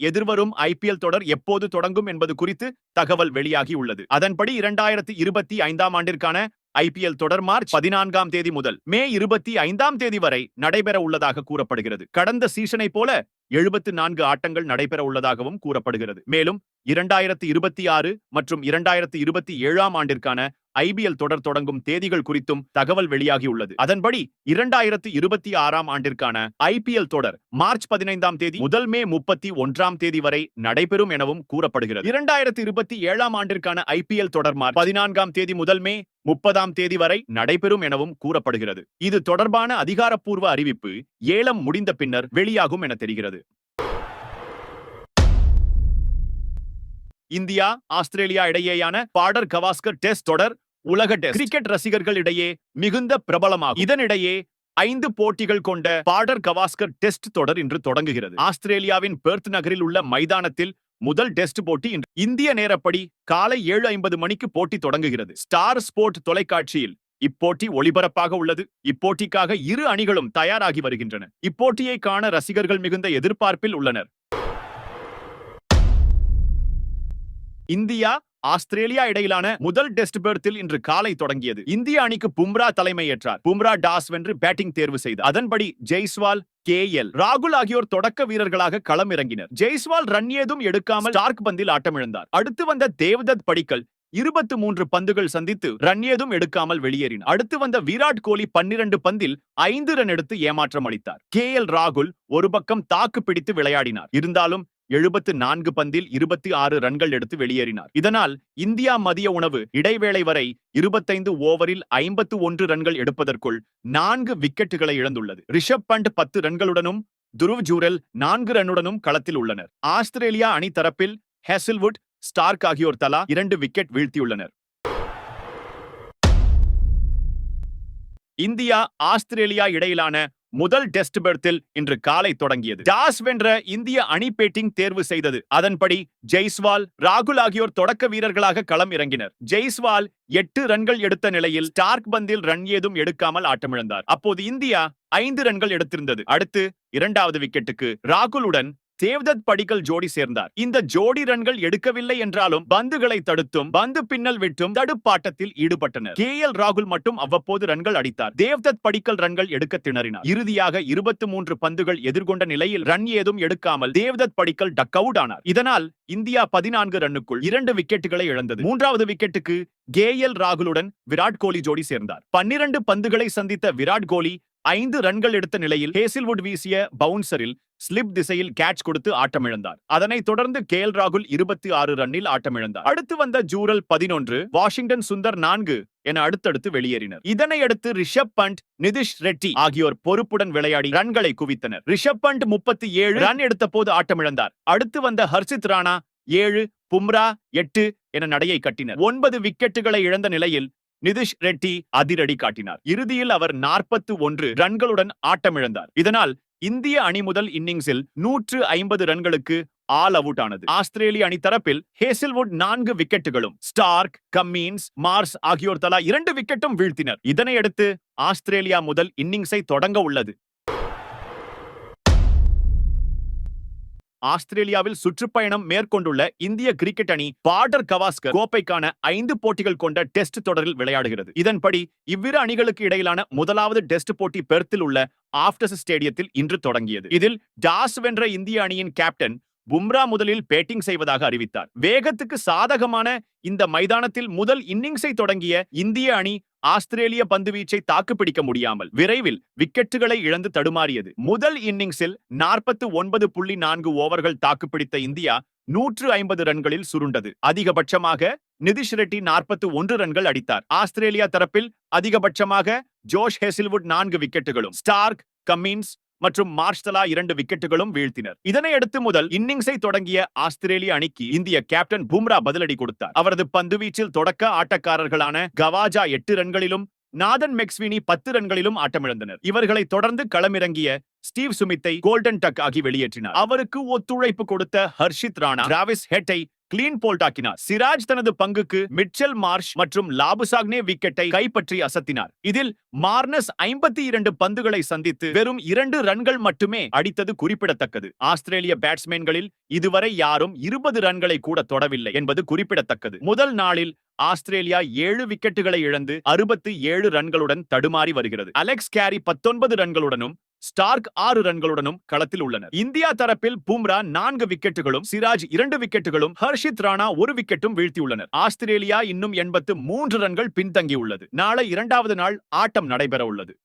எதிர்வரும் ஐபிஎல் தொடர் எப்போது தொடங்கும் என்பது குறித்து தகவல் வெளியாகியுள்ளது அதன்படி இரண்டாயிரத்தி இருபத்தி ஐந்தாம் ஆண்டிற்கான ஐபிஎல் தொடர் மார்ச் பதினான்காம் தேதி முதல் மே இருபத்தி ஐந்தாம் தேதி வரை நடைபெற உள்ளதாக கூறப்படுகிறது. கடந்த சீசனை போல எழுபத்து நான்கு ஆட்டங்கள் நடைபெற உள்ளதாகவும் கூறப்படுகிறது. மேலும் இரண்டாயிரத்தி இருபத்தி ஆறு மற்றும் இரண்டாயிரத்தி இருபத்தி ஏழாம் ஆண்டிற்கான ஐபிஎல் தொடர் தொடங்கும் தேதிகள் குறித்தும் தகவல் வெளியாகியுள்ளது. அதன்படி இரண்டாயிரத்தி இருபத்தி ஆறாம் ஆண்டிற்கான ஐபிஎல் தொடர் மார்ச் பதினைந்தாம் தேதி முதல் மே முப்பத்தி ஒன்றாம் தேதி வரை நடைபெறும் எனவும் கூறப்படுகிறது. இரண்டாயிரத்தி இருபத்தி ஏழாம் ஆண்டிற்கான ஐபிஎல் தொடர் மார்ச் பதினான்காம் தேதி முதல் மே முப்பதாம் தேதி வரை நடைபெறும் எனவும் கூறப்படுகிறது. இது தொடர்பான அதிகாரப்பூர்வ அறிவிப்பு ஏலம் முடிந்த பின்னர் வெளியாகும் என தெரிகிறது. இந்தியா ஆஸ்திரேலியா இடையேயான பாடர் கவாஸ்கர் டெஸ்ட் தொடர் உலக கிரிக்கெட் ரசிகர்கள் இடையே மிகுந்த பிரபலமாகும். இதனிடையே ஐந்து போட்டிகள் கொண்ட பாடர் கவாஸ்கர் டெஸ்ட் தொடர் இன்று தொடங்குகிறது. ஆஸ்திரேலியாவின் பெர்த் நகரில் உள்ள மைதானத்தில் முதல் டெஸ்ட் போட்டி இன்று. இந்திய நேரப்படி காலை ஏழு ஐம்பது மணிக்கு போட்டி தொடங்குகிறது. ஸ்டார் ஸ்போர்ட் தொலைக்காட்சியில் இப்போட்டி ஒளிபரப்பாக உள்ளது. இப்போட்டிக்காக இரு அணிகளும் தயாராகி வருகின்றன. இப்போட்டியை காண ரசிகர்கள் மிகுந்த எதிர்பார்ப்பில் உள்ளனர். இந்தியா ஆஸ்திரேலியா இடையிலான முதல் டெஸ்ட் பெர்த்தில் இன்று காலை தொடங்கியது. இந்திய அணிக்கு பும்ரா தலைமையேற்றார். பும்ரா டாஸ் வென்று பேட்டிங் தேர்வு செய்தார் அதன்படி ஜெய்ஸ்வால் கே எல் ராகுல் ஆகியோர் தொடக்க வீரர்களாக களம் இறங்கினர் ஜெய்ஸ்வால் ரன் ஏதும் எடுக்காமல் டார்க் பந்தில் ஆட்டமிழந்தார். அடுத்து வந்த தேவதத் படிக்கல் இருபத்து மூன்று பந்துகள் சந்தித்து ரன் ஏதும் எடுக்காமல் வெளியேறினார். அடுத்து வந்த விராட் கோலி பன்னிரண்டு பந்தில் ஐந்து ரன் எடுத்து ஏமாற்றம் அளித்தார். கே எல் ராகுல் ஒரு பக்கம் தாக்கு பிடித்து விளையாடினார். இருந்தாலும் எழுபத்து நான்கு பந்தில் இருபத்தி ஆறு ரன்கள் எடுத்து வெளியேறினார். இதனால் இந்தியா மதிய உணவு இடைவேளை வரை இருபத்தைந்து ஓவரில் ஐம்பத்து ஒன்று ரன்கள் எடுப்பதற்குள் நான்கு விக்கெட்டுகளை இழந்துள்ளது. ரிஷப் பண்ட் பத்து ரன்களுடனும் துருவ் ஜூரல் நான்கு ரன்னுடனும் களத்தில் உள்ளனர். ஆஸ்திரேலியா அணி தரப்பில் ஹெசில்வுட் ஸ்டார்க் ஆகியோர் தலா இரண்டு விக்கெட் வீழ்த்தியுள்ளனர். இந்தியா ஆஸ்திரேலியா இடையிலான முதல் டெஸ்ட் பெர்த்தில் இன்று காலை தொடங்கியது. டாஸ் வென்ற இந்திய அணி பேட்டிங் தேர்வு செய்தது. அதன்படி ஜெய்ஸ்வால் ராகுல் ஆகியோர் தொடக்க வீரர்களாக களம் இறங்கினர். ஜெய்ஸ்வால் எட்டு ரன்கள் எடுத்த நிலையில் ஸ்டார்க் பந்தில் ரன் ஏதும் எடுக்காமல் ஆட்டமிழந்தார். அப்போது இந்தியா ஐந்து ரன்கள் எடுத்திருந்தது. அடுத்து இரண்டாவது விக்கெட்டுக்கு ராகுலுடன் தேவ்தத் படிக்கல் ஜோடி சேர்ந்தார். இந்த ஜோடி ரன்கள் எடுக்கவில்லை என்றாலும் பந்துகளை தடுத்தும் பந்து பின்னல் விட்டும் தடுப்பாட்டத்தில் ஈடுபட்டனர். கே. எல். ராகுல் மட்டும் அவ்வப்போது ரன்கள் அடித்தார். தேவ்தத் படிக்கல் ரன்கள் எடுக்க திணறினார். இறுதியாக இருபத்தி மூன்று பந்துகள் எதிர்கொண்ட நிலையில் ரன் ஏதும் எடுக்காமல் தேவ்தத் படிக்கல் டக் அவுட் ஆனார். இதனால் இந்தியா பதினான்கு ரன்னுக்குள் இரண்டு விக்கெட்டுகளை இழந்தது. மூன்றாவது விக்கெட்டுக்கு கே. எல். ராகுலுடன் விராட் கோலி ஜோடி சேர்ந்தார். பன்னிரண்டு பந்துகளை சந்தித்த விராட் கோலி ஐந்து ரன்கள் எடுத்த நிலையில் ஹேசில்வுட் வீசிய பவுன்சரில் ஸ்லிப் திசையில் கேட்ச் கொடுத்து ஆட்டமிழந்தார். அதனைத் தொடர்ந்து கே. எல். ராகுல் இருபத்தி ஆறு ரன்னில் ஆட்டமிழந்தார். அடுத்து வந்த ஜூரல் பதினொன்று வாஷிங்டன் சுந்தர் நான்கு என அடுத்தடுத்து வெளியேறினர். இதனையடுத்து ரிஷப் பண்ட் நிதிஷ் ரெட்டி ஆகியோர் பொறுப்புடன் விளையாடி ரன்களை குவித்தனர். ரிஷப் பண்ட் முப்பத்தி ஏழு ரன் எடுத்த போது ஆட்டமிழந்தார். அடுத்து வந்த ஹர்ஷித் ராணா ஏழு பும்ரா எட்டு என நடையை கட்டினர். ஒன்பது விக்கெட்டுகளை இழந்த நிலையில் நிதிஷ் ரெட்டி அதிரடி காட்டினார். இறுதியில் அவர் நாற்பத்து ஒன்று ரன்களுடன் ஆட்டமிழந்தார். இதனால் இந்திய அணி முதல் இன்னிங்ஸில் நூற்று ஐம்பது ரன்களுக்கு ஆல் அவுட் ஆனது. ஆஸ்திரேலிய அணி தரப்பில் ஹேசில்வுட் நான்கு விக்கெட்டுகளும் ஸ்டார்க் கம்மீன்ஸ் மார்ஸ் ஆகியோர் தலா இரண்டு விக்கெட்டும் வீழ்த்தினர். இதனையடுத்து ஆஸ்திரேலியா முதல் இன்னிங்ஸை தொடங்க உள்ளது. ஆஸ்திரேலியாவில் சுற்றுப்பயணம் மேற்கொண்டுள்ள இந்திய கிரிக்கெட் அணி பார்டர் கவாஸ்கர் கோப்பைக்கான ஐந்து போட்டிகள் கொண்ட டெஸ்ட் தொடரில் விளையாடுகிறது. இதன்படி இவ்விரு அணிகளுக்கு இடையிலான முதலாவது டெஸ்ட் போட்டி பெர்த்தில் உள்ள ஆப்டஸ் ஸ்டேடியத்தில் இன்று தொடங்கியது. இதில் டாஸ் வென்ற இந்திய அணியின் கேப்டன் பும்ரா முதலில் பேட்டிங் செய்வதாக அறிவித்தார். வேகத்துக்கு சாதகமான இந்த மைதானத்தில் முதல் இன்னிங்ஸை தொடங்கிய இந்திய அணி ஆஸ்திரேலிய பந்துவீச்சை தாக்குப்பிடிக்க முடியாமல் விரைவில் விக்கெட்டுகளை இழந்து தடுமாறியது. முதல் இன்னிங்ஸில் நாற்பத்து ஒன்பது புள்ளி நான்கு ஓவர்கள் தாக்குப்பிடித்த இந்தியா நூற்று ஐம்பது ரன்களில் சுருண்டது. அதிகபட்சமாக நிதிஷ் ரெட்டி நாற்பத்து ஒன்று ரன்கள் அடித்தார். ஆஸ்திரேலியா தரப்பில் அதிகபட்சமாக ஜோஷ் ஹெசில்வுட் நான்கு விக்கெட்டுகளும் ஸ்டார்க் கம்மின்ஸ் மற்றும் மார்ஷ்தலா இரண்டு விக்கெட்டுகளும் வீழ்த்தினர். இதனையடுத்து முதல் இன்னிங்ஸை தொடங்கிய ஆஸ்திரேலிய அணிக்கு இந்திய கேப்டன் பும்ரா பதிலடி கொடுத்தார். அவரது பந்துவீச்சில் தொடக்க ஆட்டக்காரர்களான கவாஜா எட்டு ரன்களிலும் நாதன் மெக்ஸ்வினி பத்து ரன்களிலும் ஆட்டமிழந்தனர். இவர்களை தொடர்ந்து களமிறங்கிய ஸ்டீவ் சுமித்தை கோல்டன் டக் ஆகி வெளியேற்றினார். அவருக்கு ஒத்துழைப்பு கொடுத்த ஹர்ஷித் ராணா டிராவிஸ் ஹெட்டை கிளீன் போல்ட் ஆக்கினார். சிராஜ் தனது பங்குக்கு மிட்சல் மார்ஷ் மற்றும் லாபுசாக்னே விக்கெட்டை கைப்பற்றி அசத்தினார். இதில் மார்னஸ் ஐம்பத்தி இரண்டு பந்துகளை சந்தித்து வெறும் இரண்டு ரன்கள் மட்டுமே அடித்தது குறிப்பிடத்தக்கது. ஆஸ்திரேலிய பேட்ஸ்மேன்களில் இதுவரை யாரும் இருபது ரன்களை கூட தொடவில்லை என்பது குறிப்பிடத்தக்கது. முதல் நாளில் ஆஸ்திரேலியா ஏழு விக்கெட்டுகளை இழந்து அறுபத்தி ஏழு ரன்களுடன் தடுமாறி வருகிறது. அலெக்ஸ் கேரி பத்தொன்பது ரன்களுடனும் ஸ்டார்க் ஆறு ரன்களுடனும் களத்தில் உள்ளனர். இந்தியா தரப்பில் பும்ரா நான்கு விக்கெட்டுகளும் சிராஜ் இரண்டு விக்கெட்டுகளும் ஹர்ஷித் ராணா ஒரு விக்கெட்டும் வீழ்த்தியுள்ளனர். ஆஸ்திரேலியா இன்னும் எண்பத்து மூன்று ரன்கள் பின்தங்கியுள்ளது. நாளை இரண்டாவது நாள் ஆட்டம் நடைபெற உள்ளது